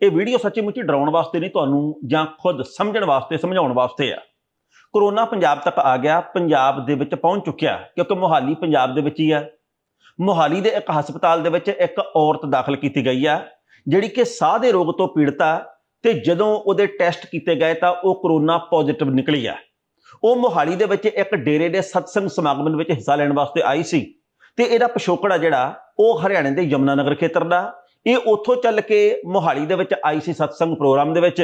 ਇਹ ਵੀਡੀਓ ਸੱਚੀ ਮੁੱਚੀ ਡਰਾਉਣ ਵਾਸਤੇ ਨਹੀਂ, ਤੁਹਾਨੂੰ ਜਾਂ ਖੁਦ ਸਮਝਣ ਵਾਸਤੇ, ਸਮਝਾਉਣ ਵਾਸਤੇ ਆ। ਕਰੋਨਾ ਪੰਜਾਬ ਤੱਕ ਆ ਗਿਆ, ਪੰਜਾਬ ਦੇ ਵਿੱਚ ਪਹੁੰਚ ਚੁੱਕਿਆ, ਕਿਉਂਕਿ ਮੋਹਾਲੀ ਪੰਜਾਬ ਦੇ ਵਿੱਚ ਹੀ ਆ। ਮੋਹਾਲੀ ਦੇ ਇੱਕ ਹਸਪਤਾਲ ਦੇ ਵਿੱਚ ਇੱਕ ਔਰਤ ਦਾਖਲ ਕੀਤੀ ਗਈ ਆ, ਜਿਹੜੀ ਕਿ ਸਾਹ ਦੇ ਰੋਗ ਤੋਂ ਪੀੜਤ ਆ, ਤੇ ਜਦੋਂ ਉਹਦੇ ਟੈਸਟ ਕੀਤੇ ਗਏ ਤਾਂ ਉਹ ਕਰੋਨਾ ਪੋਜ਼ਿਟਿਵ ਨਿਕਲੀ ਆ। ਉਹ ਮੋਹਾਲੀ ਦੇ ਵਿੱਚ ਇੱਕ ਡੇਰੇ ਦੇ ਸਤਸੰਗ ਸਮਾਗਮ ਵਿੱਚ ਹਿੱਸਾ ਲੈਣ ਵਾਸਤੇ ਆਈ ਸੀ, ਤੇ ਇਹਦਾ ਪਿਛੋਕੜ ਆ ਜਿਹੜਾ, ਉਹ ਹਰਿਆਣੇ ਦੇ ਯਮਨਾ ਨਗਰ ਖੇਤਰ ਦਾ ਇਹ ਉੱਥੋਂ ਚੱਲ ਕੇ ਮੋਹਾਲੀ ਦੇ ਵਿੱਚ ਆਈ ਸੀ ਸਤਸੰਗ ਪ੍ਰੋਗਰਾਮ ਦੇ ਵਿੱਚ।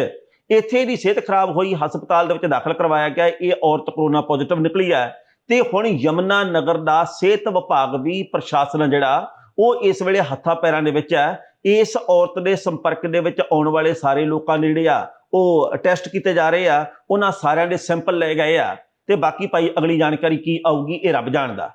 ਇੱਥੇ ਇਹਦੀ ਸਿਹਤ ਖਰਾਬ ਹੋਈ, ਹਸਪਤਾਲ ਦੇ ਵਿੱਚ ਦਾਖਲ ਕਰਵਾਇਆ ਗਿਆ। ਇਹ ਔਰਤ ਕਰੋਨਾ ਪੋਜ਼ਿਟਿਵ ਨਿਕਲੀ ਹੈ ਤੇ ਹੁਣ ਯਮਨਾ ਨਗਰ ਦਾ ਸਿਹਤ ਵਿਭਾਗ ਵੀ ਪ੍ਰਸ਼ਾਸਨ ਆ ਜਿਹੜਾ, ਉਹ ਇਸ ਵੇਲੇ ਹੱਥਾਂ ਪੈਰਾਂ ਦੇ ਵਿੱਚ ਹੈ। ਇਸ ਔਰਤ ਦੇ ਸੰਪਰਕ ਦੇ ਵਿੱਚ ਆਉਣ ਵਾਲੇ ਸਾਰੇ ਲੋਕਾਂ ਦੇ ਜਿਹੜੇ ਆ, ਉਹ ਟੈਸਟ ਕੀਤੇ ਜਾ ਰਹੇ ਆ। ਉਹਨਾਂ ਸਾਰਿਆਂ ਦੇ ਸੈਂਪਲ ਲਏ ਗਏ ਆ। ਤੇ ਬਾਕੀ ਭਾਈ, ਅਗਲੀ ਜਾਣਕਾਰੀ ਕੀ ਆਊਗੀ, ਇਹ ਰੱਬ ਜਾਣਦਾ।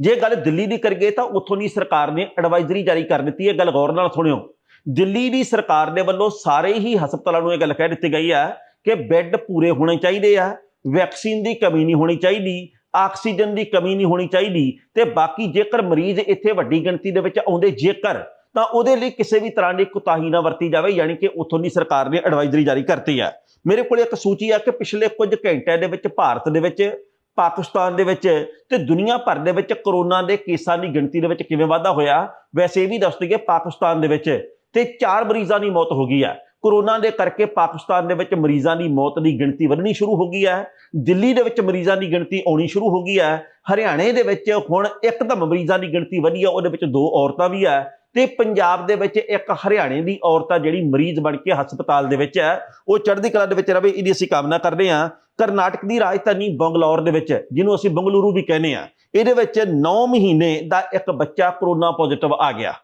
ਜੇ ਗੱਲ ਦਿੱਲੀ ਦੀ ਕਰੀਏ ਤਾਂ ਉੱਥੋਂ ਦੀ ਸਰਕਾਰ ਨੇ ਐਡਵਾਈਜ਼ਰੀ ਜਾਰੀ ਕਰ ਦਿੱਤੀ ਹੈ। ਗੱਲ ਗੌਰ ਨਾਲ ਸੁਣਿਓ। ਦਿੱਲੀ ਦੀ ਸਰਕਾਰ ਦੇ ਵੱਲੋਂ ਸਾਰੇ ਹੀ ਹਸਪਤਾਲਾਂ ਨੂੰ ਇਹ ਗੱਲ ਕਹਿ ਦਿੱਤੀ ਗਈ ਹੈ ਕਿ ਬੈੱਡ ਪੂਰੇ ਹੋਣੇ ਚਾਹੀਦੇ ਆ, ਵੈਕਸੀਨ ਦੀ ਕਮੀ ਨਹੀਂ ਹੋਣੀ ਚਾਹੀਦੀ, ਆਕਸੀਜਨ ਦੀ ਕਮੀ ਨਹੀਂ ਹੋਣੀ ਚਾਹੀਦੀ ਤੇ ਬਾਕੀ ਜੇਕਰ ਮਰੀਜ਼ ਇੱਥੇ ਵੱਡੀ ਗਿਣਤੀ ਦੇ ਵਿੱਚ ਆਉਂਦੇ ਜੇਕਰ, ਤਾਂ ਉਹਦੇ ਲਈ ਕਿਸੇ ਵੀ ਤਰ੍ਹਾਂ ਦੀ ਕੁਤਾਹੀ ਨਾ ਵਰਤੀ ਜਾਵੇ, ਯਾਨੀ ਕਿ ਉੱਥੋਂ ਦੀ ਸਰਕਾਰ ਨੇ ਐਡਵਾਈਜ਼ਰੀ ਜਾਰੀ ਕਰਤੀ ਹੈ। ਮੇਰੇ ਕੋਲ ਇੱਕ ਸੂਚੀ ਆ ਕਿ ਪਿਛਲੇ ਕੁਝ ਘੰਟਿਆਂ ਦੇ ਵਿੱਚ ਭਾਰਤ ਦੇ ਵਿੱਚ ਪਾਕਿਸਤਾਨ ਦੇ ਵਿੱਚ ਤੇ ਦੁਨੀਆ ਭਰ ਦੇ ਵਿੱਚ ਕਰੋਨਾ ਦੇ ਕੇਸਾਂ ਦੀ ਗਿਣਤੀ ਦੇ ਵਿੱਚ ਕਿਵੇਂ ਵਾਧਾ ਹੋਇਆ ਵੈਸੇ ਇਹ ਵੀ ਦੱਸ ਦਈਏ ਪਾਕਿਸਤਾਨ ਦੇ ਵਿੱਚ ਤੇ 4 ਮਰੀਜ਼ਾਂ ਦੀ ਮੌਤ ਹੋ ਗਈ ਹੈ ਕਰੋਨਾ ਦੇ ਕਰਕੇ ਪਾਕਿਸਤਾਨ ਦੇ ਵਿੱਚ ਮਰੀਜ਼ਾਂ ਦੀ ਮੌਤ ਦੀ ਗਿਣਤੀ ਵਧਣੀ ਸ਼ੁਰੂ ਹੋ ਗਈ ਹੈ ਦਿੱਲੀ ਦੇ ਵਿੱਚ ਮਰੀਜ਼ਾਂ ਦੀ ਗਿਣਤੀ ਆਉਣੀ ਸ਼ੁਰੂ ਹੋ ਗਈ ਹੈ ਹਰਿਆਣੇ ਦੇ ਵਿੱਚ ਹੁਣ ਇੱਕਦਮ ਮਰੀਜ਼ਾਂ ਦੀ ਗਿਣਤੀ ਵਧੀ ਹੈ ਉਹਦੇ ਵਿੱਚ ਦੋ ਔਰਤਾਂ ਵੀ ਹੈ ਤੇ ਪੰਜਾਬ ਦੇ ਵਿੱਚ ਇੱਕ ਹਰਿਆਣੇ ਦੀ ਔਰਤ ਆ ਜਿਹੜੀ ਮਰੀਜ਼ ਬਣ ਕੇ ਹਸਪਤਾਲ ਦੇ ਵਿੱਚ ਹੈ ਉਹ ਚੜ੍ਹਦੀ ਕਲਾ ਦੇ ਵਿੱਚ ਰਵੇ ਇਹਦੀ ਅਸੀਂ ਕਾਮਨਾ ਕਰਦੇ ਹਾਂ ਕਰਨਾਟਕ ਦੀ ਰਾਜਧਾਨੀ ਬੰਗਲੌਰ ਦੇ ਵਿੱਚ, ਜਿਹਨੂੰ ਅਸੀਂ ਬੰਗਲੁਰੂ ਵੀ ਕਹਿੰਦੇ ਆ ਇਹਦੇ ਵਿੱਚ 9 ਮਹੀਨੇ ਦਾ ਇੱਕ ਬੱਚਾ ਕਰੋਨਾ ਪੋਜ਼ਿਟਿਵ ਆ ਗਿਆ।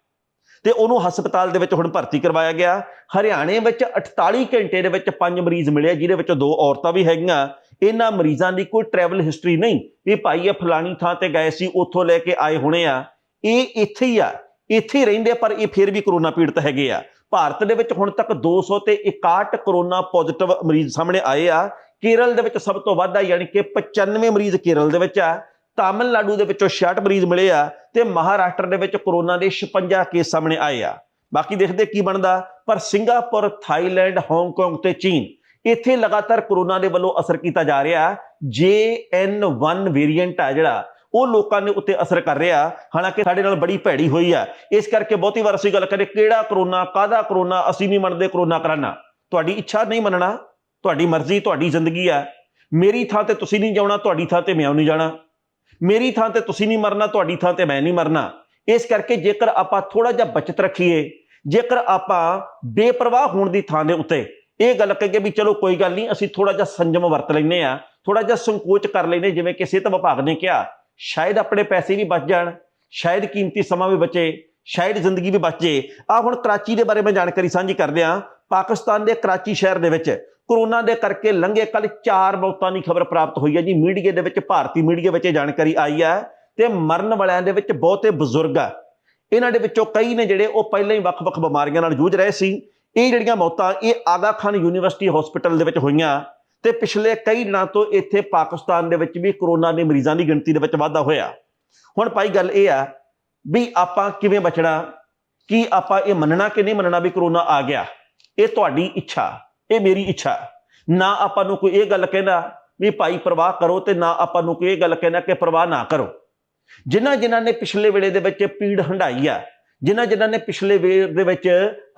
ਤੇ ਉਹਨੂੰ ਹਸਪਤਾਲ ਦੇ ਵਿੱਚ ਹੁਣ ਭਰਤੀ ਕਰਵਾਇਆ ਗਿਆ। ਹਰਿਆਣੇ ਵਿੱਚ 48 ਘੰਟੇ ਦੇ ਵਿੱਚ ਪੰਜ ਮਰੀਜ਼ ਮਿਲੇ, ਜਿਹਦੇ ਵਿੱਚ ਦੋ ਔਰਤਾਂ ਵੀ ਹੈਗੀਆਂ। ਇਹਨਾਂ ਮਰੀਜ਼ਾਂ ਦੀ ਕੋਈ ਟਰੈਵਲ ਹਿਸਟਰੀ ਨਹੀਂ। ਵੀ ਭਾਈ ਇਹ ਫਲਾਣੀ ਥਾਂ ਤੇ ਗਏ ਸੀ, ਉੱਥੋਂ ਲੈ ਕੇ ਆਏ ਹੋਣੇ ਆ। ਇਹ ਇੱਥੇ ਹੀ ਆ। ਇੱਥੇ ਹੀ ਰਹਿੰਦੇ ਪਰ ਇਹ ਫਿਰ ਵੀ ਕਰੋਨਾ ਪੀੜਤ ਹੈਗੇ ਆ। ਭਾਰਤ ਦੇ ਵਿੱਚ ਹੁਣ ਤੱਕ 200 ਤੇ 61 ਕਰੋਨਾ ਪੋਜ਼ਿਟਿਵ ਮਰੀਜ਼ ਸਾਹਮਣੇ ਆਏ ਆ। ਕੇਰਲ ਦੇ ਵਿੱਚ ਸਭ ਤੋਂ ਵੱਧ ਆ, ਯਾਨੀ ਕਿ 95 ਮਰੀਜ਼ ਕੇਰਲ ਦੇ ਵਿੱਚ ਆ। ਤਾਮਿਲਨਾਡੂ ਦੇ ਵਿੱਚੋਂ 66 ਮਰੀਜ਼ ਮਿਲੇ ਆ ਤੇ ਮਹਾਰਾਸ਼ਟਰ ਦੇ ਵਿੱਚ ਕਰੋਨਾ ਦੇ 56 ਕੇਸ ਸਾਹਮਣੇ ਆਏ ਆ। ਬਾਕੀ ਦੇਖਦੇ ਕੀ ਬਣਦਾ, ਪਰ ਸਿੰਗਾਪੁਰ, ਥਾਈਲੈਂਡ, ਹਾਂਗਕਾਂਗ ਤੇ ਚੀਨ, ਇੱਥੇ ਲਗਾਤਾਰ ਕਰੋਨਾ ਦੇ ਵੱਲੋਂ ਅਸਰ ਕੀਤਾ ਜਾ ਰਿਹਾ। JN1 ਵੇਰੀਐਂਟ ਆ ਜਿਹੜਾ, ਉਹ ਲੋਕਾਂ ਦੇ ਉੱਤੇ ਅਸਰ ਕਰ ਰਿਹਾ। ਹਾਲਾਂਕਿ ਸਾਡੇ ਨਾਲ ਬੜੀ ਭੈੜੀ ਹੋਈ ਆ। ਇਸ ਕਰਕੇ ਬਹੁਤੀ ਵਾਰ ਅਸੀਂ ਗੱਲ ਕਰੇ ਕਿਹੜਾ ਕਰੋਨਾ, ਕਾਹਦਾ ਕਰੋਨਾ, ਅਸੀਂ ਨਹੀਂ ਮੰਨਦੇ ਕਰੋਨਾ ਕਰਾਨਾ। ਤੁਹਾਡੀ ਇੱਛਾ ਨਹੀਂ ਮੰਨਣਾ ਤੁਹਾਡੀ ਮਰਜ਼ੀ, ਤੁਹਾਡੀ ਜ਼ਿੰਦਗੀ ਆ। ਮੇਰੀ ਥਾਂ ਤੇ ਤੁਸੀਂ ਨਹੀਂ ਜਾਣਾ ਤੁਹਾਡੀ ਥਾਂ ਤੇ ਮੈਂ ਨਹੀਂ ਜਾਣਾ। ਮੇਰੀ ਥਾਂ ਤੇ ਤੁਸੀਂ ਨਹੀਂ ਮਰਨਾ, ਤੁਹਾਡੀ ਥਾਂ ਤੇ ਮੈਂ ਨਹੀਂ ਮਰਨਾ। ਇਸ ਕਰਕੇ ਜੇਕਰ ਆਪਾਂ ਥੋੜਾ ਜਿਹਾ ਬਚਤ ਰੱਖੀਏ, ਜੇਕਰ ਆਪਾਂ ਬੇਪਰਵਾਹ ਹੋਣ ਦੀ ਥਾਂ ਦੇ ਉੱਤੇ ਇਹ ਗੱਲ ਕਹੀਏ ਵੀ ਚਲੋ ਕੋਈ ਗੱਲ ਨਹੀਂ, ਅਸੀਂ ਥੋੜਾ ਜਿਹਾ ਸੰਜਮ ਵਰਤ ਲੈਨੇ ਆ ਥੋੜਾ ਜਿਹਾ ਸੰਕੋਚ ਕਰ ਲੈਨੇ ਜਿਵੇਂ ਕਿ ਸਿਹਤ ਵਿਭਾਗ ਨੇ ਕਿਹਾ, ਸ਼ਾਇਦ ਆਪਣੇ ਪੈਸੇ ਵੀ ਬਚ ਜਾਣ, ਸ਼ਾਇਦ ਕੀਮਤੀ ਸਮਾਂ ਵੀ ਬਚੇ, ਸ਼ਾਇਦ ਜ਼ਿੰਦਗੀ ਵੀ ਬਚ ਜੇ। ਆ ਹੁਣ ਕਰਾਚੀ ਦੇ ਬਾਰੇ ਮੈਂ ਜਾਣਕਾਰੀ ਸਾਂਝੀ ਕਰਦੇ ਆ ਪਾਕਿਸਤਾਨ ਦੇ ਕਰਾਚੀ ਸ਼ਹਿਰ ਦੇ ਵਿੱਚ ਕਰੋਨਾ ਦੇ ਕਰਕੇ ਲੰਘੇ ਕੱਲ ਚਾਰ ਮੌਤਾਂ ਦੀ ਖਬਰ ਪ੍ਰਾਪਤ ਹੋਈ ਹੈ ਜੀ। ਮੀਡੀਆ ਦੇ ਵਿੱਚ, ਭਾਰਤੀ ਮੀਡੀਆ ਵਿੱਚ ਇਹ ਜਾਣਕਾਰੀ ਆਈ ਹੈ ਤੇ ਮਰਨ ਵਾਲਿਆਂ ਦੇ ਵਿੱਚ ਬਹੁਤੇ ਬਜ਼ੁਰਗ ਆ। ਇਹਨਾਂ ਦੇ ਵਿੱਚੋਂ ਕਈ ਨੇ ਜਿਹੜੇ ਉਹ ਪਹਿਲਾਂ ਹੀ ਵੱਖ-ਵੱਖ ਬਿਮਾਰੀਆਂ ਨਾਲ ਜੂਝ ਰਹੇ ਸੀ। ਇਹ ਜਿਹੜੀਆਂ ਮੌਤਾਂ, ਇਹ ਆਗਾ ਖਾਨ ਯੂਨੀਵਰਸਿਟੀ ਹਸਪੀਟਲ ਦੇ ਵਿੱਚ ਹੋਈਆਂ ਤੇ ਪਿਛਲੇ ਕਈ ਦਿਨਾਂ ਤੋਂ ਇੱਥੇ ਪਾਕਿਸਤਾਨ ਦੇ ਵਿੱਚ ਵੀ ਕਰੋਨਾ ਦੇ ਮਰੀਜ਼ਾਂ ਦੀ ਗਿਣਤੀ ਦੇ ਵਿੱਚ ਵਾਧਾ ਹੋਇਆ। ਹੁਣ ਭਾਈ ਗੱਲ ਇਹ ਆ ਵੀ ਆਪਾਂ ਕਿਵੇਂ ਬਚਣਾ? ਕੀ ਆਪਾਂ ਇਹ ਮੰਨਣਾ ਕਿ ਨਹੀਂ ਮੰਨਣਾ ਵੀ ਕਰੋਨਾ ਆ ਗਿਆ? ਇਹ ਤੁਹਾਡੀ ਇੱਛਾ। ਇਹ ਮੇਰੀ ਇੱਛਾ ਨਾ ਆਪਾਂ ਨੂੰ ਕੋਈ ਇਹ ਗੱਲ ਕਹਿੰਦਾ ਵੀ ਭਾਈ ਪ੍ਰਵਾਹ ਕਰੋ ਤੇ ਨਾ ਆਪਾਂ ਨੂੰ ਕੋਈ ਇਹ ਗੱਲ ਕਹਿੰਦਾ ਕਿ ਪ੍ਰਵਾਹ ਨਾ ਕਰੋ। ਜਿਨ੍ਹਾਂ ਜਿਨ੍ਹਾਂ ਨੇ ਪਿਛਲੇ ਵੇਲੇ ਦੇ ਵਿੱਚ ਪੀੜ ਹੰਡਾਈ ਆ, ਜਿਨ੍ਹਾਂ ਜਿਨ੍ਹਾਂ ਨੇ ਪਿਛਲੇ ਵੇਲੇ ਦੇ ਵਿੱਚ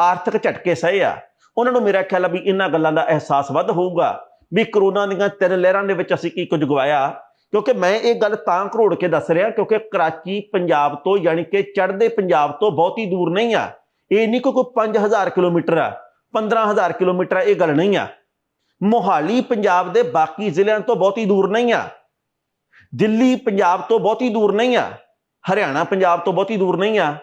ਆਰਥਿਕ ਝਟਕੇ ਸਹੇ ਆ, ਉਹਨਾਂ ਨੂੰ ਮੇਰਾ ਖਿਆਲ ਆ ਵੀ ਇਹਨਾਂ ਗੱਲਾਂ ਦਾ ਅਹਿਸਾਸ ਵੱਧ ਹੋਊਗਾ ਵੀ ਕਰੋਨਾ ਦੀਆਂ ਤਿੰਨ ਲਹਿਰਾਂ ਦੇ ਵਿੱਚ ਅਸੀਂ ਕੀ ਕੁਝ ਗਵਾਇਆ। ਕਿਉਂਕਿ ਮੈਂ ਇਹ ਗੱਲ ਤਾਂ ਘਰੋੜ ਕੇ ਦੱਸ ਰਿਹਾ ਕਿਉਂਕਿ ਕਰਾਚੀ ਪੰਜਾਬ ਤੋਂ ਯਾਨੀ ਕਿ ਚੜ੍ਹਦੇ ਪੰਜਾਬ ਤੋਂ ਬਹੁਤੀ ਦੂਰ ਨਹੀਂ ਆ। ਇਹ ਨਹੀਂ ਕੋਈ 5000 ਕਿਲੋਮੀਟਰ ਆ। 15000 ਕਿਲੋਮੀਟਰ ਇਹ ਗੱਲ ਨਹੀਂ ਆ। ਮੋਹਾਲੀ, ਪੰਜਾਬ ਦੇ ਬਾਕੀ ਜ਼ਿਲ੍ਹਿਆਂ ਤੋਂ ਬਹੁਤੀ ਦੂਰ ਨਹੀਂ ਆ। ਦਿੱਲੀ, ਪੰਜਾਬ ਤੋਂ ਬਹੁਤੀ ਦੂਰ ਨਹੀਂ ਆ। ਹਰਿਆਣਾ, ਪੰਜਾਬ ਤੋਂ ਬਹੁਤੀ ਦੂਰ ਨਹੀਂ ਆ।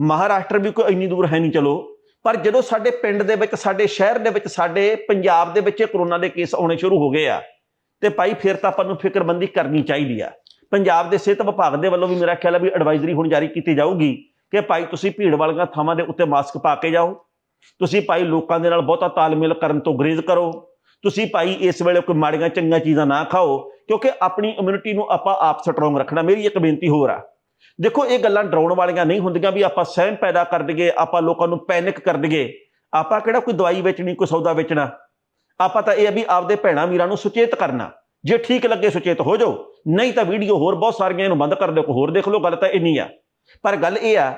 ਮਹਾਰਾਸ਼ਟਰ ਵੀ ਕੋਈ ਇੰਨੀ ਦੂਰ ਹੈ ਨਹੀਂ, ਚਲੋ। ਪਰ ਜਦੋਂ ਸਾਡੇ ਪਿੰਡ ਦੇ ਵਿੱਚ, ਸਾਡੇ ਸ਼ਹਿਰ ਦੇ ਵਿੱਚ, ਸਾਡੇ ਪੰਜਾਬ ਦੇ ਵਿੱਚ ਕਰੋਨਾ ਦੇ ਕੇਸ ਆਉਣੇ ਸ਼ੁਰੂ ਹੋ ਗਏ ਆ, ਤੇ ਭਾਈ ਫਿਰ ਤਾਂ ਆਪਾਂ ਨੂੰ ਫਿਕਰਬੰਦੀ ਕਰਨੀ ਚਾਹੀਦੀ ਆ। ਪੰਜਾਬ ਦੇ ਸਿਹਤ ਵਿਭਾਗ ਦੇ ਵੱਲੋਂ ਵੀ ਮੇਰਾ ਖਿਆਲ ਹੈ ਵੀ ਐਡਵਾਈਜ਼ਰੀ ਹੁਣ ਜਾਰੀ ਕੀਤੀ ਜਾਊਗੀ ਕਿ ਭਾਈ ਤੁਸੀਂ ਭੀੜ ਵਾਲੀਆਂ ਥਾਵਾਂ ਦੇ ਉੱਤੇ ਮਾਸਕ ਪਾ ਕੇ ਜਾਓ। ਤੁਸੀਂ ਭਾਈ ਲੋਕਾਂ ਦੇ ਨਾਲ ਬਹੁਤਾ ਤਾਲਮੇਲ ਕਰਨ ਤੋਂ ਗਰੇਜ਼ ਕਰੋ। ਤੁਸੀਂ ਭਾਈ ਇਸ ਵੇਲੇ ਕੋਈ ਮਾੜੀਆਂ ਚੰਗੀਆਂ ਚੀਜ਼ਾਂ ਨਾ ਖਾਓ, ਕਿਉਂਕਿ ਆਪਣੀ ਇਮਿਊਨਿਟੀ ਨੂੰ ਆਪਾਂ ਆਪ ਸਟਰੋਂਗ ਰੱਖਣਾ, ਮੇਰੀ ਇੱਕ ਬੇਨਤੀ ਹੋਰ ਆ। ਦੇਖੋ, ਇਹ ਗੱਲਾਂ ਡਰਾਉਣ ਵਾਲੀਆਂ ਨਹੀਂ ਹੁੰਦੀਆਂ ਵੀ ਆਪਾਂ ਸਹਿਮ ਪੈਦਾ ਕਰ ਦਈਏ, ਆਪਾਂ ਲੋਕਾਂ ਨੂੰ ਪੈਨਿਕ ਕਰ ਦਈਏ। ਆਪਾਂ ਕਿਹੜਾ ਕੋਈ ਦਵਾਈ ਵੇਚਣੀ, ਕੋਈ ਸੌਦਾ ਵੇਚਣਾ? ਆਪਾਂ ਤਾਂ ਇਹ ਆ ਵੀ ਆਪਦੇ ਭੈਣਾਂ ਵੀਰਾਂ ਨੂੰ ਸੁਚੇਤ ਕਰਨਾ। ਜੇ ਠੀਕ ਲੱਗੇ ਸੁਚੇਤ ਹੋ ਜਾਓ, ਨਹੀਂ ਤਾਂ ਵੀਡੀਓ ਹੋਰ ਬਹੁਤ ਸਾਰੀਆਂ ਇਹਨੂੰ ਬੰਦ ਕਰ ਦਿਓ ਕੋਈ ਹੋਰ ਦੇਖ ਲਓ, ਗੱਲ ਤਾਂ ਇੰਨੀ ਆ। ਪਰ ਗੱਲ ਇਹ ਆ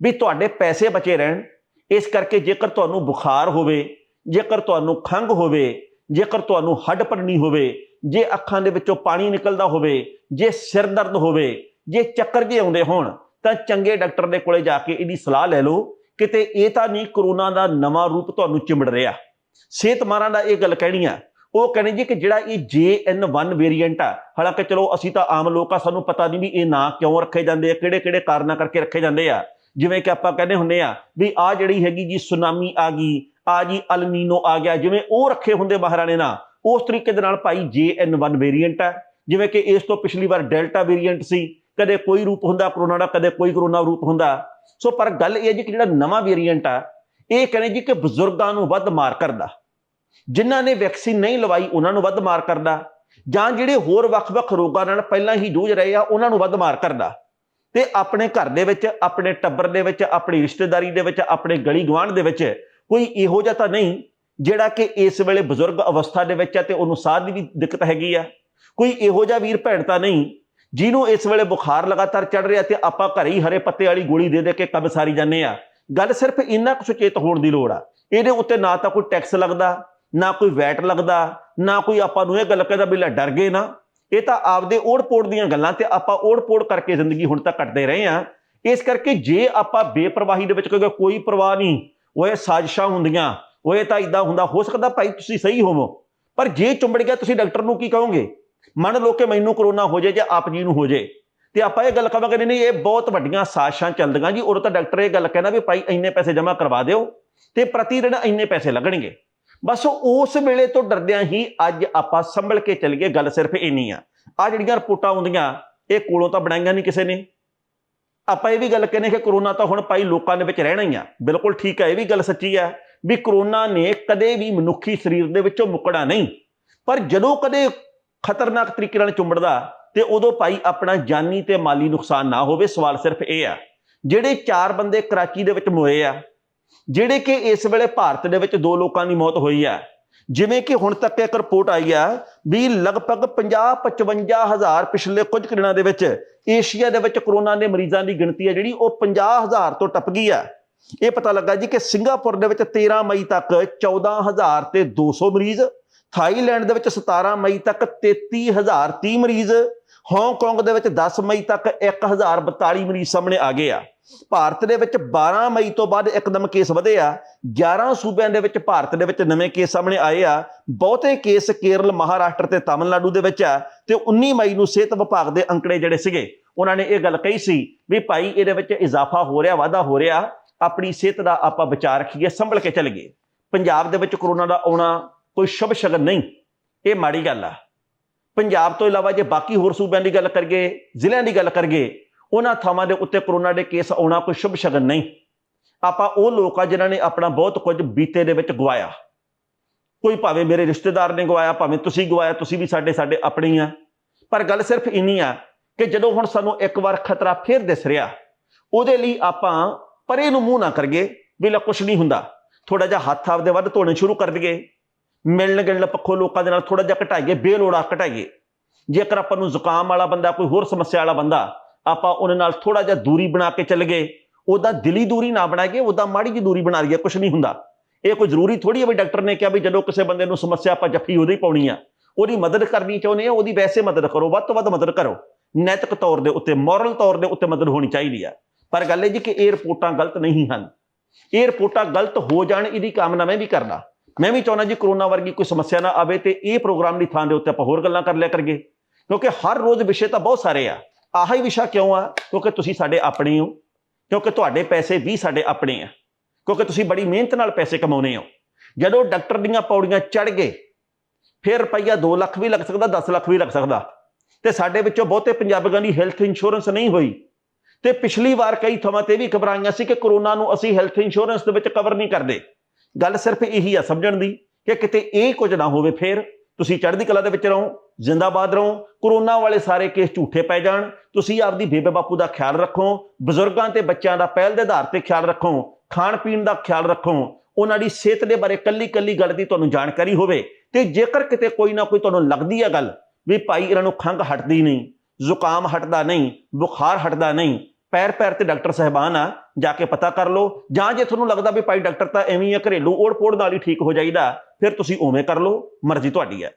ਵੀ ਤੁਹਾਡੇ ਪੈਸੇ ਬਚੇ ਰਹਿਣ ਇਸ ਕਰਕੇ ਜੇਕਰ ਤੁਹਾਨੂੰ ਬੁਖਾਰ ਹੋਵੇ, ਜੇਕਰ ਤੁਹਾਨੂੰ ਖੰਘ ਹੋਵੇ, ਜੇਕਰ ਤੁਹਾਨੂੰ ਹੱਡ ਭੰਨੀ ਹੋਵੇ, ਜੇ ਅੱਖਾਂ ਦੇ ਵਿੱਚੋਂ ਪਾਣੀ ਨਿਕਲਦਾ ਹੋਵੇ, ਜੇ ਸਿਰ ਦਰਦ ਹੋਵੇ, ਜੇ ਚੱਕਰ ਜੇ ਆਉਂਦੇ ਹੋਣ, ਤਾਂ ਚੰਗੇ ਡਾਕਟਰ ਦੇ ਕੋਲੇ ਜਾ ਕੇ ਇਹਦੀ ਸਲਾਹ ਲੈ ਲਓ। ਕਿਤੇ ਇਹ ਤਾਂ ਨਹੀਂ ਕਰੋਨਾ ਦਾ ਨਵਾਂ ਰੂਪ ਤੁਹਾਨੂੰ ਚਿੰਬੜ ਰਿਹਾ। ਸਿਹਤ ਮਾਰਾਂ ਦਾ ਇਹ ਗੱਲ ਕਹਿਣੀ ਆ। ਉਹ ਕਹਿੰਦੇ ਜੀ ਕਿ ਜਿਹੜਾ ਇਹ JN1 ਵੇਰੀਐਂਟ ਆ, ਹਾਲਾਂਕਿ ਚਲੋ ਅਸੀਂ ਤਾਂ ਆਮ ਲੋਕ ਆ, ਸਾਨੂੰ ਪਤਾ ਨਹੀਂ ਵੀ ਇਹ ਨਾਂ ਕਿਉਂ ਰੱਖੇ ਜਾਂਦੇ ਆ ਕਿਹੜੇ ਕਿਹੜੇ ਕਾਰਨਾਂ ਕਰਕੇ ਰੱਖੇ ਜਾਂਦੇ ਆ। ਜਿਵੇਂ ਕਿ ਆਪਾਂ ਕਹਿੰਦੇ ਹੁੰਦੇ ਆ ਵੀ ਆ ਜਿਹੜੀ ਹੈਗੀ ਜੀ ਸੁਨਾਮੀ ਆ ਗਈ, ਆ ਜੀ ਅਲਨੀਨੋ ਆ ਗਿਆ, ਜਿਵੇਂ ਉਹ ਰੱਖੇ ਹੁੰਦੇ ਮਹਾਰਾਣੇ ਨਾਲ ਉਸ ਤਰੀਕੇ ਦੇ ਨਾਲ ਭਾਈ JN1 ਵੇਰੀਐਂਟ ਆ। ਜਿਵੇਂ ਕਿ ਇਸ ਤੋਂ ਪਿਛਲੀ ਵਾਰ ਡੈਲਟਾ ਵੇਰੀਐਂਟ ਸੀ, ਕਦੇ ਕੋਈ ਰੂਪ ਹੁੰਦਾ ਕਰੋਨਾ ਦਾ, ਕਦੇ ਕੋਈ ਕਰੋਨਾ ਰੂਪ ਹੁੰਦਾ। ਸੋ ਪਰ ਗੱਲ ਇਹ ਹੈ ਜੀ ਕਿ ਜਿਹੜਾ ਨਵਾਂ ਵੇਰੀਐਂਟ ਆ, ਇਹ ਕਹਿੰਦੇ ਜੀ ਕਿ ਬਜ਼ੁਰਗਾਂ ਨੂੰ ਵੱਧ ਮਾਰ ਕਰਦਾ। ਜਿਨ੍ਹਾਂ ਨੇ ਵੈਕਸੀਨ ਨਹੀਂ ਲਵਾਈ, ਉਹਨਾਂ ਨੂੰ ਵੱਧ ਮਾਰ ਕਰਦਾ। ਜਾਂ ਜਿਹੜੇ ਹੋਰ ਵੱਖ-ਵੱਖ ਰੋਗਾਂ ਨਾਲ ਪਹਿਲਾਂ ਹੀ ਜੂਝ ਰਹੇ ਆ, ਉਹਨਾਂ ਨੂੰ ਵੱਧ ਮਾਰ ਕਰਦਾ। ਤੇ ਆਪਣੇ ਘਰ ਦੇ ਵਿੱਚ, ਆਪਣੇ ਟੱਬਰ ਦੇ ਵਿੱਚ, ਆਪਣੀ ਰਿਸ਼ਤੇਦਾਰੀ ਦੇ ਵਿੱਚ, ਆਪਣੇ ਗਲੀ ਗਵਾਂਢ ਦੇ ਵਿੱਚ ਕੋਈ ਇਹੋ ਜਿਹਾ ਤਾਂ ਨਹੀਂ ਜਿਹੜਾ ਕਿ ਇਸ ਵੇਲੇ ਬਜ਼ੁਰਗ ਅਵਸਥਾ ਦੇ ਵਿੱਚ ਹੈ ਤੇ ਉਹਨੂੰ ਸਾਹ ਦੀ ਵੀ ਦਿੱਕਤ ਹੈਗੀ ਆ। ਕੋਈ ਇਹੋ ਜਿਹਾ ਵੀਰ ਭੈਣ ਤਾਂ ਨਹੀਂ ਜਿਹਨੂੰ ਇਸ ਵੇਲੇ ਬੁਖਾਰ ਲਗਾਤਾਰ ਚੜ ਰਿਹਾ ਤੇ ਆਪਾਂ ਘਰੇ ਹੀ ਹਰੇ ਪੱਤੇ ਵਾਲੀ ਗੋਲੀ ਦੇ ਦੇ ਕੇ ਕਬ ਸਾਰੀ ਜਾਂਦੇ ਆ। ਗੱਲ ਸਿਰਫ ਇੰਨਾ ਕੁ ਸੁਚੇਤ ਹੋਣ ਦੀ ਲੋੜ ਆ। ਇਹਦੇ ਉੱਤੇ ਨਾ ਤਾਂ ਕੋਈ ਟੈਕਸ ਲੱਗਦਾ, ਨਾ ਕੋਈ ਵੈਟ ਲੱਗਦਾ, ਨਾ ਕੋਈ ਆਪਾਂ ਨੂੰ ਇਹ ਗੱਲ ਕਹਿੰਦਾ ਵੀ ਲੈ ਡਰ ਗਏ ਨਾ। ਇਹ ਤਾਂ ਆਪਦੇ ਓੜ-ਪੋੜ ਦੀਆਂ ਗੱਲਾਂ ਤੇ ਆਪਾਂ ਓੜ-ਪੋੜ ਕਰਕੇ ਜ਼ਿੰਦਗੀ ਹੁਣ ਤੱਕ ਕੱਟਦੇ ਰਹੇ ਆ ਇਸ ਕਰਕੇ ਜੇ ਆਪਾਂ ਬੇਪਰਵਾਹੀ ਦੇ ਵਿੱਚ ਕਹੋਗੇ ਕੋਈ ਪਰਵਾਹ ਨਹੀਂ ਉਹ ਇਹ ਸਾਜ਼ਿਸ਼ਾਂ ਹੁੰਦੀਆਂ ਉਹ ਇਹ ਤਾਂ ਇਦਾਂ ਹੁੰਦਾ, ਹੋ ਸਕਦਾ ਭਾਈ ਤੁਸੀਂ ਸਹੀ ਹੋਵੋ। ਪਰ ਜੇ ਚੁੰਬੜ ਗਿਆ, ਤੁਸੀਂ ਡਾਕਟਰ ਨੂੰ ਕੀ ਕਹੋਗੇ? ਮੰਨ ਲਓ ਕਿ ਮੈਨੂੰ ਕਰੋਨਾ ਹੋ ਜਾਏ ਜਾਂ ਆਪ ਜੀ ਨੂੰ ਹੋ ਜਾਏ, ਤੇ ਆਪਾਂ ਇਹ ਗੱਲ ਕਹਾਂਗੇ, ਨਹੀਂ ਨਹੀਂ, ਇਹ ਬਹੁਤ ਵੱਡੀਆਂ ਸਾਜ਼ਿਸ਼ਾਂ ਚੱਲਦੀਆਂ ਜੀ। ਉਦੋਂ ਤਾਂ ਡਾਕਟਰ ਇਹ ਗੱਲ ਕਹਿੰਦਾ ਵੀ ਭਾਈ ਇੰਨੇ ਪੈਸੇ ਜਮ੍ਹਾਂ ਕਰਵਾ ਦਿਓ ਤੇ ਪ੍ਰਤੀ ਦਿਨ ਇੰਨੇ ਪੈਸੇ ਲੱਗਣਗੇ। ਬਸ ਉਸ ਵੇਲੇ ਤੋਂ ਡਰਦਿਆਂ ਹੀ ਅੱਜ ਆਪਾਂ ਸੰਭਲ ਕੇ ਚੱਲ ਗੱਲ ਸਿਰਫ ਇੰਨੀ ਆ। ਆ ਜਿਹੜੀਆਂ ਰਿਪੋਰਟਾਂ ਆਉਂਦੀਆਂ, ਇਹ ਕੋਲੋਂ ਤਾਂ ਬਣਾਈਆਂ ਨਹੀਂ ਕਿਸੇ ਨੇ। ਆਪਾਂ ਇਹ ਵੀ ਗੱਲ ਕਹਿੰਦੇ ਕਿ ਕਰੋਨਾ ਤਾਂ ਹੁਣ ਭਾਈ ਲੋਕਾਂ ਦੇ ਵਿੱਚ ਰਹਿਣਾ ਹੀ ਆ। ਬਿਲਕੁਲ ਠੀਕ ਹੈ ਇਹ ਵੀ ਗੱਲ ਸੱਚੀ ਹੈ ਵੀ ਕਰੋਨਾ ਨੇ ਕਦੇ ਵੀ ਮਨੁੱਖੀ ਸਰੀਰ ਦੇ ਵਿੱਚੋਂ ਮੁੱਕਣਾ ਨਹੀਂ। ਪਰ ਜਦੋਂ ਕਦੇ ਖਤਰਨਾਕ ਤਰੀਕੇ ਨਾਲ ਚੁੰਬੜਦਾ ਤੇ ਉਦੋਂ ਭਾਈ ਆਪਣਾ ਜਾਨੀ ਤੇ ਮਾਲੀ ਨੁਕਸਾਨ ਨਾ ਹੋਵੇ, ਸਵਾਲ ਸਿਰਫ ਇਹ ਆ। ਜਿਹੜੇ ਚਾਰ ਬੰਦੇ ਕਰਾਚੀ ਦੇ ਵਿੱਚ ਮੋਏ ਆ ਜਿਹੜੇ ਕਿ ਇਸ ਵੇਲੇ ਭਾਰਤ ਦੇ ਵਿੱਚ ਦੋ ਲੋਕਾਂ ਦੀ ਮੌਤ ਹੋਈ ਹੈ। ਜਿਵੇਂ ਕਿ ਹੁਣ ਤੱਕ ਇੱਕ ਰਿਪੋਰਟ ਆਈ ਹੈ ਵੀ ਲਗਭਗ 50 55 ਹਜ਼ਾਰ ਪਿਛਲੇ ਕੁਝ ਕੁ ਦਿਨਾਂ ਦੇ ਵਿੱਚ ਏਸ਼ੀਆ ਦੇ ਵਿੱਚ ਕਰੋਨਾ ਦੇ ਮਰੀਜ਼ਾਂ ਦੀ ਗਿਣਤੀ ਹੈ ਜਿਹੜੀ ਉਹ 50 ਹਜ਼ਾਰ ਤੋਂ ਟੱਪ ਗਈ ਹੈ। ਇਹ ਪਤਾ ਲੱਗਾ ਜੀ ਕਿ ਸਿੰਗਾਪੁਰ ਦੇ ਵਿੱਚ 13 ਮਈ ਤੱਕ 14000 ਤੇ 200 ਮਰੀਜ਼, ਥਾਈਲੈਂਡ ਦੇ ਵਿੱਚ 17 ਮਈ ਤੱਕ 33030 ਮਰੀਜ਼ ਹਾਂਗਕਾਂਗ ਦੇ ਵਿੱਚ 10 ਮਈ ਤੱਕ 1042 ਮਰੀਜ਼ ਸਾਹਮਣੇ ਆ ਗਏ ਆ। ਭਾਰਤ ਦੇ ਵਿੱਚ 12 ਮਈ ਤੋਂ ਬਾਅਦ ਇੱਕਦਮ ਕੇਸ ਵਧੇ ਆ। 11 ਸੂਬਿਆਂ ਦੇ ਵਿੱਚ ਭਾਰਤ ਦੇ ਵਿੱਚ ਨਵੇਂ ਕੇਸ ਸਾਹਮਣੇ ਆਏ ਆ। ਬਹੁਤੇ ਕੇਸ ਕੇਰਲ, ਮਹਾਰਾਸ਼ਟਰ ਤੇ ਤਾਮਿਲਨਾਡੂ ਦੇ ਵਿੱਚ ਆ ਤੇ 19 ਮਈ ਨੂੰ ਸਿਹਤ ਵਿਭਾਗ ਦੇ ਅੰਕੜੇ ਜਿਹੜੇ ਸੀਗੇ, ਉਹਨਾਂ ਨੇ ਇਹ ਗੱਲ ਕਹੀ ਸੀ ਵੀ ਭਾਈ ਇਹਦੇ ਵਿੱਚ ਇਜ਼ਾਫਾ ਹੋ ਰਿਹਾ, ਵਾਧਾ ਹੋ ਰਿਹਾ। ਆਪਣੀ ਸਿਹਤ ਦਾ ਆਪਾਂ ਵਿਚਾਰ ਰੱਖੀਏ, ਸੰਭਲ ਕੇ ਚੱਲੀਏ। ਪੰਜਾਬ ਦੇ ਵਿੱਚ ਕਰੋਨਾ ਦਾ ਆਉਣਾ ਕੋਈ ਸ਼ੁਭ ਸ਼ਗਨ ਨਹੀਂ। ਇਹ ਮਾੜੀ ਗੱਲ ਆ। ਪੰਜਾਬ ਤੋਂ ਇਲਾਵਾ ਜੇ ਬਾਕੀ ਹੋਰ ਸੂਬਿਆਂ ਦੀ ਗੱਲ ਕਰੀਏ, ਜ਼ਿਲ੍ਹਿਆਂ ਦੀ ਗੱਲ ਕਰੀਏ, ਉਹਨਾਂ ਥਾਵਾਂ ਦੇ ਉੱਤੇ ਕਰੋਨਾ ਦੇ ਕੇਸ ਆਉਣਾ ਕੋਈ ਸ਼ੁਭ ਸ਼ਗਨ ਨਹੀਂ। ਆਪਾਂ ਉਹ ਲੋਕ ਆ ਜਿਨ੍ਹਾਂ ਨੇ ਆਪਣਾ ਬਹੁਤ ਕੁਝ ਬੀਤੇ ਦੇ ਵਿੱਚ ਗਵਾਇਆ। ਕੋਈ ਭਾਵੇਂ ਮੇਰੇ ਰਿਸ਼ਤੇਦਾਰ ਨੇ ਗਵਾਇਆ, ਭਾਵੇਂ ਤੁਸੀਂ ਗਵਾਇਆ, ਤੁਸੀਂ ਵੀ ਸਾਡੇ ਸਾਡੇ ਆਪਣੇ ਆ। ਪਰ ਗੱਲ ਸਿਰਫ ਇੰਨੀ ਆ ਕਿ ਜਦੋਂ ਹੁਣ ਸਾਨੂੰ ਇੱਕ ਵਾਰ ਖਤਰਾ ਫੇਰ ਦਿਸ ਰਿਹਾ, ਉਹਦੇ ਲਈ ਆਪਾਂ ਪਰੇ ਨੂੰ ਮੂੰਹ ਨਾ ਕਰੀਏ, ਵੀ ਲੈ ਕੁਛ ਨਹੀਂ ਹੁੰਦਾ। ਥੋੜਾ ਜਿਹਾ ਹੱਥ ਆਪਦੇ ਵੱਧ ਧੋਣੇ ਸ਼ੁਰੂ ਕਰ ਦਈਏ। ਮਿਲਣ ਗਿਲਣ ਪੱਖੋਂ ਲੋਕਾਂ ਦੇ ਨਾਲ ਥੋੜਾ ਜਿਹਾ ਘਟਾਈਏ, ਬੇਲੋੜਾ ਘਟਾਈਏ। ਜੇਕਰ ਆਪਾਂ ਨੂੰ ਜ਼ੁਕਾਮ ਵਾਲਾ ਬੰਦਾ, ਕੋਈ ਹੋਰ ਸਮੱਸਿਆ ਵਾਲਾ ਬੰਦਾ, ਆਪਾਂ ਉਹਨਾਂ ਨਾਲ ਥੋੜਾ ਜਿਹਾ ਦੂਰੀ ਬਣਾ ਕੇ ਚੱਲ ਗਏ, ਉਹਦਾ ਦਿਲੀ ਦੂਰੀ ਨਾ ਬਣਾਈਏ, ਉਹਦਾ ਮਾੜੀ ਜਿਹੀ ਦੂਰੀ ਬਣਾ ਲਈਏ ਕੁਝ ਨਹੀਂ ਹੁੰਦਾ। ਇਹ ਕੋਈ ਜ਼ਰੂਰੀ ਥੋੜੀ ਹੈ ਵੀ ਡਾਕਟਰ ਨੇ ਕਿਹਾ ਵੀ ਜਦੋਂ ਕਿਸੇ ਬੰਦੇ ਨੂੰ ਸਮੱਸਿਆ ਆਪਾਂ ਜੱਫੀ ਉਹਦੀ ਪਾਉਣੀ ਆ, ਉਹਦੀ ਮਦਦ ਕਰਨੀ ਚਾਹੁੰਦੇ ਆ, ਉਹਦੀ ਵੈਸੇ ਮਦਦ ਕਰੋ, ਵੱਧ ਤੋਂ ਵੱਧ ਮਦਦ ਕਰੋ। ਨੈਤਿਕ ਤੌਰ ਦੇ ਉੱਤੇ, ਮੋਰਲ ਤੌਰ ਦੇ ਉੱਤੇ ਮਦਦ ਹੋਣੀ ਚਾਹੀਦੀ ਆ। ਪਰ ਗੱਲ ਇਹ ਜੀ ਕਿ ਇਹ ਰਿਪੋਰਟਾਂ ਗਲਤ ਨਹੀਂ ਹਨ। ਇਹ ਰਿਪੋਰਟਾਂ ਗਲਤ ਹੋ ਜਾਣ, ਇਹਦੀ ਕਾਮਨਾ ਮੈਂ ਵੀ ਕਰਦਾ ਮੈਂ ਵੀ ਚਾਹੁੰਦਾ ਜੀ ਕਰੋਨਾ ਵਰਗੀ ਕੋਈ ਸਮੱਸਿਆ ਨਾ ਆਵੇ ਤੇ ਇਹ ਪ੍ਰੋਗਰਾਮ ਦੀ ਥਾਂ ਦੇ ਉੱਤੇ ਆਪਾਂ ਹੋਰ ਗੱਲਾਂ ਕਰ ਲਿਆ ਕਰੀਏ। ਕਿਉਂਕਿ ਹਰ ਰੋਜ਼ ਵਿਸ਼ੇ ਤਾਂ ਬਹੁਤ ਸਾਰੇ ਆ। ਆਹ ਹੀ ਵਿਸ਼ਾ ਕਿਉਂ ਆ? ਕਿਉਂਕਿ ਤੁਸੀਂ ਸਾਡੇ ਆਪਣੇ ਹੋ। ਕਿਉਂਕਿ ਤੁਹਾਡੇ ਪੈਸੇ ਵੀ ਸਾਡੇ ਆਪਣੇ ਆ। ਕਿਉਂਕਿ ਤੁਸੀਂ ਬੜੀ ਮਿਹਨਤ ਨਾਲ ਪੈਸੇ ਕਮਾਉਨੇ ਹੋ। ਜਦੋਂ ਡਾਕਟਰ ਦੀਆਂ ਪੌੜੀਆਂ ਚੜ ਗਏ, ਫਿਰ ਰੁਪਈਆ 2 ਲੱਖ ਵੀ ਲੱਗ ਸਕਦਾ 10 ਲੱਖ ਵੀ ਲੱਗ ਸਕਦਾ। ਤੇ ਸਾਡੇ ਵਿੱਚੋਂ ਬਹੁਤੇ ਪੰਜਾਬੀਆਂ ਦੀ ਹੈਲਥ ਇੰਸ਼ੋਰੈਂਸ ਨਹੀਂ ਹੋਈ। ਤੇ ਪਿਛਲੀ ਵਾਰ ਕਈ ਥਾਵਾਂ ਤੇ ਵੀ ਖਬਰਾਂ ਸੀ ਕਿ ਕਰੋਨਾ ਨੂੰ ਅਸੀਂ ਹੈਲਥ ਇੰਸ਼ੋਰੈਂਸ ਦੇ ਵਿੱਚ ਕਵਰ ਨਹੀਂ ਕਰਦੇ। ਗੱਲ ਸਿਰਫ ਇਹੀ ਆ ਸਮਝਣ ਦੀ ਕਿ ਕਿਤੇ ਇਹ ਕੁਝ ਨਾ ਹੋਵੇ ਫੇਰ। ਤੁਸੀਂ ਚੜ੍ਹਦੀ ਕਲਾ ਦੇ ਵਿੱਚ ਰਹੋ, ਜ਼ਿੰਦਾਬਾਦ ਰਹੋ, ਕਰੋਨਾ ਵਾਲੇ ਸਾਰੇ ਕੇਸ ਝੂਠੇ ਪੈ ਜਾਣ। ਤੁਸੀਂ ਆਪਦੀ ਬੇਬੇ ਬਾਪੂ ਦਾ ਖਿਆਲ ਰੱਖੋ, ਬਜ਼ੁਰਗਾਂ ਤੇ ਬੱਚਿਆਂ ਦਾ ਪਹਿਲ ਦੇ ਆਧਾਰ ਤੇ ਖਿਆਲ ਰੱਖੋ, ਖਾਣ ਪੀਣ ਦਾ ਖਿਆਲ ਰੱਖੋ। ਉਹਨਾਂ ਦੀ ਸਿਹਤ ਦੇ ਬਾਰੇ ਕੱਲੀ ਕੱਲੀ ਗੱਲ ਦੀ ਤੁਹਾਨੂੰ ਜਾਣਕਾਰੀ ਹੋਵੇ। ਤੇ ਜੇਕਰ ਕਿਤੇ ਕੋਈ ਨਾ ਕੋਈ ਤੁਹਾਨੂੰ ਲੱਗਦੀ ਆ ਗੱਲ ਵੀ ਭਾਈ ਇਹਨਾਂ ਨੂੰ ਖੰਘ ਹਟਦੀ ਨਹੀਂ, ਜ਼ੁਕਾਮ ਹਟਦਾ ਨਹੀਂ, ਬੁਖਾਰ ਹਟਦਾ ਨਹੀਂ ਪੈਰ ਪੈਰ ਤੇ ਡਾਕਟਰ ਸਾਹਿਬਾਨ ਆ, ਜਾ ਕੇ ਪਤਾ ਕਰ ਲਓ। ਜਾਂ ਜੇ ਤੁਹਾਨੂੰ ਲੱਗਦਾ ਵੀ ਭਾਈ ਡਾਕਟਰ ਤਾਂ ਐਵੇਂ ਹੀ ਆ, ਘਰੇਲੂ ਓੜ ਪੋੜ ਨਾਲ ਹੀ ਠੀਕ ਹੋ ਜਾਈਦਾ, ਫਿਰ ਤੁਸੀਂ ਉਵੇਂ ਕਰ ਲਓ, ਮਰਜ਼ੀ ਤੁਹਾਡੀ ਹੈ